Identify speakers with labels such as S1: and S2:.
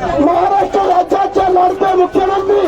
S1: महाराष्ट्र राज्याचे लाडके मुख्यमंत्री